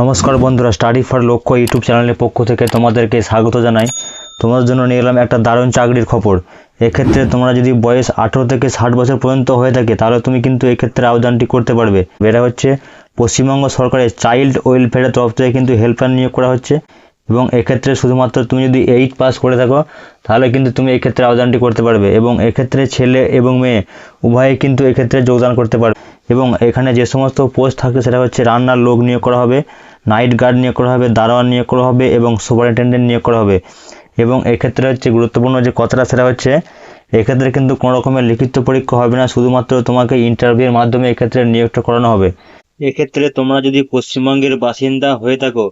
নমস্কার বন্ধুরা study for লক্ষ্য ইউটিউব চ্যানেলের পক্ষ থেকে তোমাদেরকে স্বাগত জানাই। তোমাদের জন্য নিয়ে এলাম একটা দারুণ চাকরির খবর। এক্ষেত্রে তোমরা যদি বয়স আঠেরো থেকে ষাট বছর পর্যন্ত হয়ে থাকে, তাহলে তুমি কিন্তু এক্ষেত্রে আবেদনটি করতে পারবে। এটা হচ্ছে পশ্চিমবঙ্গ সরকারের চাইল্ড ওয়েলফেয়ারের তরফ থেকে কিন্তু হেল্পার নিয়োগ করা হচ্ছে। এবং এক্ষেত্রে শুধুমাত্র তুমি যদি এইট পাস করে থাকো, তাহলে কিন্তু তুমি এক্ষেত্রে আবেদনটি করতে পারবে। এবং এক্ষেত্রে ছেলে এবং মেয়ে উভয়ে কিন্তু এক্ষেত্রে যোগদান করতে পারবে। এবং এখানে যে সমস্ত পোস্ট থাকবে সেটা হচ্ছে রান্নার লোক নিয়োগ করা হবে। নাইট গার্ড নিয়োগ করা হবে, দারোয়ান নিয়োগ করা হবে এবং সুপারিনটেন্ডেন্ট নিয়োগ করা হবে। এবং এক্ষেত্রে হচ্ছে গুরুত্বপূর্ণ যে কথাটা সেটা হচ্ছে, এক্ষেত্রে কিন্তু কোনো রকমের লিখিত পরীক্ষা হবে না, শুধুমাত্র তোমাকে ইন্টারভিউর মাধ্যমে এক্ষেত্রে নিয়োগটা করানো হবে। এক্ষেত্রে তোমরা যদি পশ্চিমবঙ্গের বাসিন্দা হয়ে থাকো,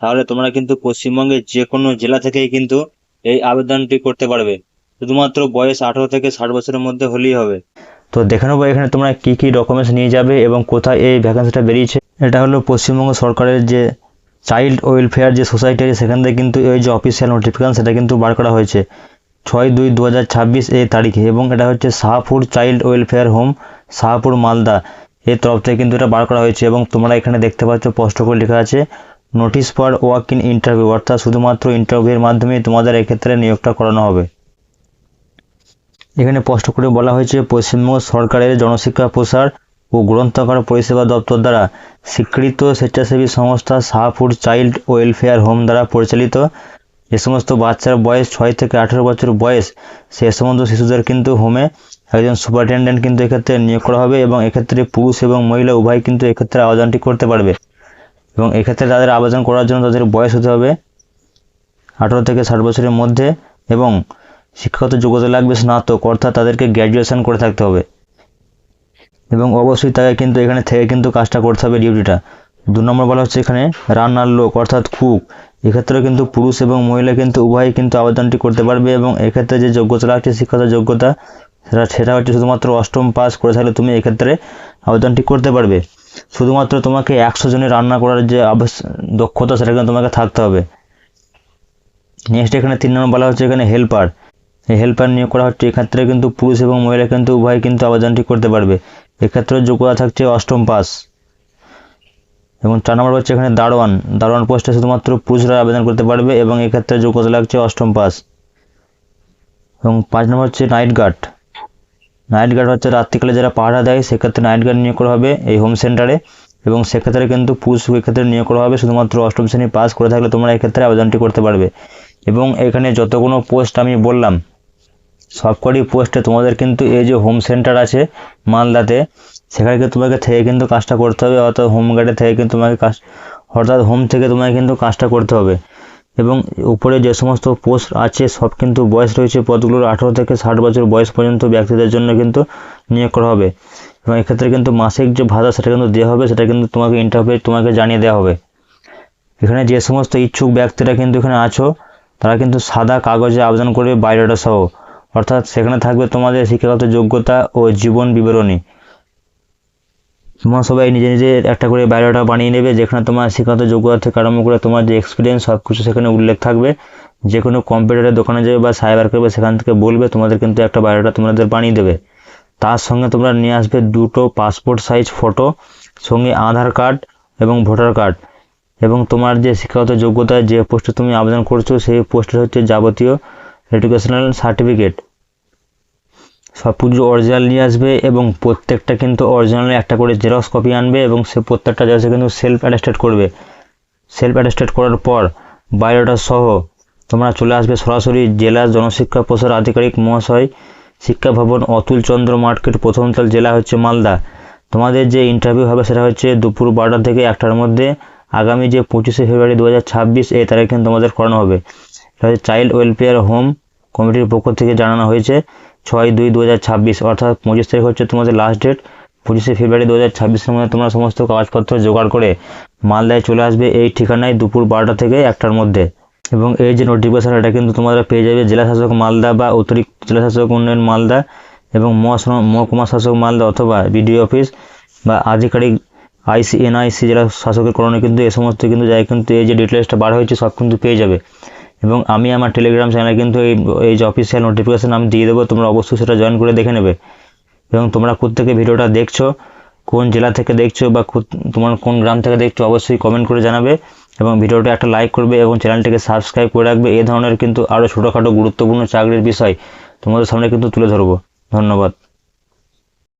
তাহলে তোমরা কিন্তু পশ্চিমবঙ্গের যে কোনো জেলা থেকেই কিন্তু এই আবেদনটি করতে পারবে। শুধুমাত্র বয়স আঠারো থেকে ষাট বছরের মধ্যে হলেই হবে। তো দেখে নেব এখানে তোমরা কি কি ডকুমেন্টস নিয়ে যাবে এবং কোথায় এই ভ্যাকেন্সিটা বেরিয়েছে। এটা হলো পশ্চিমবঙ্গ সরকারের যে চাইল্ড ওয়েলফেয়ার যে সোসাইটি আছে, সেখান থেকে কিন্তু এই যে অফিসিয়াল নোটিফিকেশন সেটা কিন্তু বার করা হয়েছে ছয় দুই দু এই তারিখে এবং এটা হচ্ছে Shahpur child welfare home Shahpur Malda এর তরফ থেকে কিন্তু এটা বার করা হয়েছে এবং তোমরা এখানে দেখতে পাচ্ছ স্পষ্ট করে লেখা আছে notice for work in interview অর্থাৎ শুধুমাত্র ইন্টারভিউয়ের মাধ্যমে তোমাদের এক্ষেত্রে নিয়োগটা করানো হবে। এখানে স্পষ্ট করে বলা হয়েছে, পশ্চিমবঙ্গ সরকারের জনশিক্ষা প্রসার ও গ্রন্থাগার পরিষেবা দপ্তর দ্বারা স্বীকৃত স্বেচ্ছাসেবী সংস্থা শাহপুর চাইল্ড ওয়েলফেয়ার হোম দ্বারা পরিচালিত। যে সমস্ত বাচ্চার বয়স ছয় থেকে আঠেরো বছর বয়স, সে সমস্ত শিশুদের কিন্তু হোমে একজন সুপারিনটেন্ডেন্ট কিন্তু এক্ষেত্রে নিয়োগ করা হবে এবং এক্ষেত্রে পুরুষ এবং মহিলা উভয় কিন্তু এক্ষেত্রে আবেদনটি করতে পারবে এবং এক্ষেত্রে তাদের আবেদন করার জন্য তাদের বয়স হতে হবে আঠেরো থেকে ষাট বছরের মধ্যে এবং শিক্ষাগত যোগ্যতা লাগবে স্নাতক, অর্থাৎ তাদেরকে গ্র্যাজুয়েশন করে থাকতে হবে। এবং অবশ্যই তাকে কিন্তু এখানে থেকে কিন্তু কাজটা করতে হবে ডিউটিটা দু নম্বর বলা হচ্ছে এখানে রান্নার লোক, অর্থাৎ কুক এক্ষেত্রে কিন্তু পুরুষ এবং মহিলা কিন্তু উভয়ই কিন্তু আবেদনটি করতে পারবে এবং এক্ষেত্রে যে যোগ্যতা লাগছে, শিক্ষাগত যোগ্যতা, সেটা সেটা হচ্ছে শুধুমাত্র অষ্টম পাস করে থাকলে তুমি এক্ষেত্রে আবেদনটি করতে পারবে। শুধুমাত্র তোমাকে একশো জনের রান্না করার যে দক্ষতা, সেটা কিন্তু তোমাকে থাকতে হবে। নেক্সট এখানে তিন নম্বর বলা হচ্ছে এখানে হেল্পার হেল্পার নিয়োগ করা হচ্ছে, এক্ষেত্রে কিন্তু পুরুষ এবং মহিলা কিন্তু উভয় কিন্তু আবেদনটি করতে পারবে। এক্ষেত্রে যোগ্যতা থাকছে অষ্টম পাস। এবং চার নম্বর হচ্ছে এখানে দারোয়ান। দারোয়ান পোস্টে শুধুমাত্র পুরুষরা আবেদন করতে পারবে এবং এক্ষেত্রে যোগ্যতা লাগছে অষ্টম পাস। এবং পাঁচ নম্বর হচ্ছে নাইট গার্ড নাইট গার্ড হচ্ছে রাত্রিকালে যারা পাহারা দেয়, সেক্ষেত্রে নাইট গার্ড নিয়োগ করা হবে এই হোম সেন্টারে এবং সেক্ষেত্রে কিন্তু পুরুষ এক্ষেত্রে নিয়োগ করা হবে, শুধুমাত্র অষ্টম শ্রেণি পাস করে থাকলে তোমরা এক্ষেত্রে আবেদনটি করতে পারবে। এবং এখানে যতগুলো পোস্ট আমি বললাম সবকটি পোস্টে তোমাদের কিন্তু এই যে হোম সেন্টার আছে, মালদাতে, সেখানে তোমাকে থেকে কিন্তু কাজটা করতে হবে, অর্থাৎ হোম গার্ডে থেকে কিন্তু তোমাকে কাজ, অর্থাৎ হোম থেকে তোমাকে কিন্তু কাজটা করতে হবে। এবং উপরে যে সমস্ত পোস্ট আছে, সব কিন্তু বয়স রয়েছে, পদগুলোর আঠেরো থেকে ষাট বছর বয়স পর্যন্ত ব্যক্তিদের জন্য কিন্তু নিয়োগ করা হবে। এবং এক্ষেত্রে কিন্তু মাসিক যে ভাতা, সেটা কিন্তু দেওয়া হবে, সেটা কিন্তু তোমাকে ইন্টারভিউ তোমাকে জানিয়ে দেওয়া হবে। এখানে যে সমস্ত ইচ্ছুক ব্যক্তিরা কিন্তু এখানে আছো, তারা কিন্তু সাদা কাগজে আবেদন করবে বায়োডাটা সহ। অর্থাৎ সেখানে থাকবে তোমাদের শিক্ষাগত যোগ্যতা ও জীবন বিবরণী। তোমরা সবাই নিজে নিজে একটা করে বায়োডাটা বানিয়ে নেবে, যেখানে তোমার শিক্ষাগত যোগ্যতা থেকে আরম্ভ করে তোমার যে এক্সপিরিয়েন্স সব কিছু সেখানে উল্লেখ থাকবে। যে কোনো কম্পিউটারের দোকানে যাবে বা সাইবার করবে সেখান থেকে বলবে, তোমাদের কিন্তু একটা বায়োডাটা তোমাদের বানিয়ে দেবে। তার সঙ্গে তোমরা নিয়ে আসবে দুটো পাসপোর্ট সাইজ ফটো সঙ্গে আধার কার্ড এবং ভোটার কার্ড এবং তোমার যে শিক্ষাগত যোগ্যতা যে পোস্টে তুমি আবেদন করছ, সেই পোস্টের হচ্ছে যাবতীয় এডুকেশনাল সার্টিফিকেট সব কিছু অরিজিনাল নিয়ে আসবে এবং প্রত্যেকটা কিন্তু অরিজিনালে একটা করে জেরক্স কপি আনবে এবং সে প্রত্যেকটা জেরক্সে কিন্তু সেলফ অ্যাটাস্টেড করবে। সেলফ অ্যাটাস্টেড করার পর বায়োডাটা সহ তোমরা চলে আসবে সরাসরি জেলা জনশিক্ষা প্রসার আধিকারিক মহাশয়, শিক্ষা ভবন অতুল চন্দ্র মার্কেট প্রথমতল জেলা হচ্ছে মালদা। তোমাদের যে ইন্টারভিউ হবে সেটা হচ্ছে দুপুর বারোটা থেকে একটার মধ্যে। আগামী যে পঁচিশে ফেব্রুয়ারি দু হাজার ছাব্বিশ এই তারিখে তোমাদের করানো হবে। চাইল্ড ওয়েলফেয়ার হোম কমিটির পক্ষ থেকে জানানো হয়েছে, ছয় দুই দু হাজার ছাব্বিশ, অর্থাৎ পঁচিশ তারিখ হচ্ছে তোমাদের লাস্ট ডেট পঁচিশে ফেব্রুয়ারি দু হাজার ছাব্বিশের মধ্যে তোমরা সমস্ত কাগজপত্র জোগাড় করে মালদায় চলে আসবে এই ঠিকানায় দুপুর বারোটা থেকে একটার মধ্যে। এবং এই যে নোটিফিকেশন এটা কিন্তু তোমরা পেয়ে যাবে জেলা শাসক মালদা বা অতিরিক্ত জেলা শাসক উন্নয়ন মালদা এবং মহকুমা শাসক মালদা অথবা বিডিও অফিস বা আধিকারিক আইসি, এনআইসি জেলা শাসকের করণে কিন্তু এ সমস্ত কিন্তু জায়গায় কিন্তু এই যে ডিটেলসটা বার হয়েছে সব কিন্তু পেয়ে যাবে। এবং আমি আমার টেলিগ্রাম চ্যানেলে কিন্তু এই এই যে অফিসিয়াল নোটিফিকেশান আমি দিয়ে দেবো, তোমরা অবশ্যই সেটা জয়েন করে দেখে নেবে। এবং তোমরা কোথেকে ভিডিওটা দেখছ, কোন জেলা থেকে দেখছ বা তোমার কোন গ্রাম থেকে দেখছ অবশ্যই কমেন্ট করে জানাবে এবং ভিডিওটা একটা লাইক করবে এবং চ্যানেলটিকে সাবস্ক্রাইব করে রাখবে। এই ধরনের কিন্তু আরও ছোটোখাটো গুরুত্বপূর্ণ চাকরির বিষয় তোমাদের সামনে কিন্তু তুলে ধরবো। ধন্যবাদ।